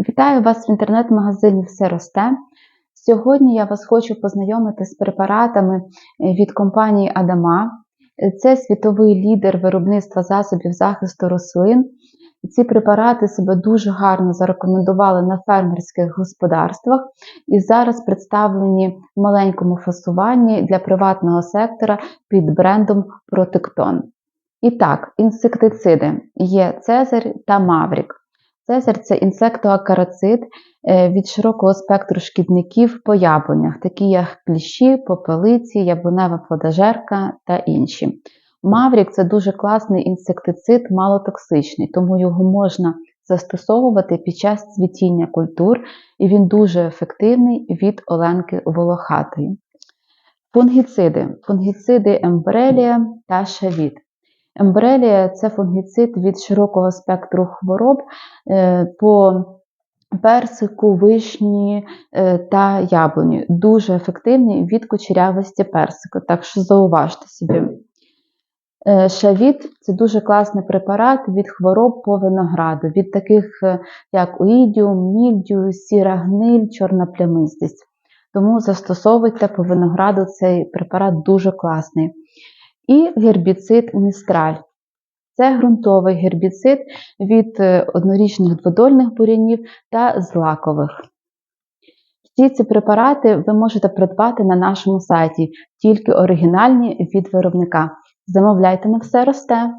Вітаю вас в інтернет-магазині Все росте. Сьогодні я вас хочу познайомити з препаратами е, від компанії Адама. Це світовий лідер виробництва засобів захисту рослин. Ці препарати себе дуже гарно зарекомендували на фермерських господарствах і зараз представлені в маленькому фасуванні для приватного сектора під брендом Протектон. І так, інсектициди є Цезарь та Маврік. Це інсектоакарацид е, від широкого спектру шкідників по яблунях, такі як кліщі, попелиці, яблунева плодожерка та інші. Маврік це дуже класний інсектицид, малотоксичний, тому його можна застосовувати під час цвітіння культур, і він дуже ефективний від оленки волохатої. Фунгіциди. Фунгіциди ембрелія та шавіт. Ембрелія це фунгіцид від широкого спектру хвороб е, по персику, вишні е, та яблуні. Дуже ефективний від кучерявості персику, так що зауважте собі. Е, шавіт це дуже класний препарат від хвороб по винограду, від таких, як уїдіум, мільдю, сіра гниль, чорна плямистість. Тому застосовуйте по винограду цей препарат дуже класний і гербіцид містраль. Це ґрунтовий гербіцид від е, однорічних дводольних бурянів та злакових. Всі ці препарати ви можете придбати на нашому сайті, тільки оригінальні від виробника. Замовляйте на все росте!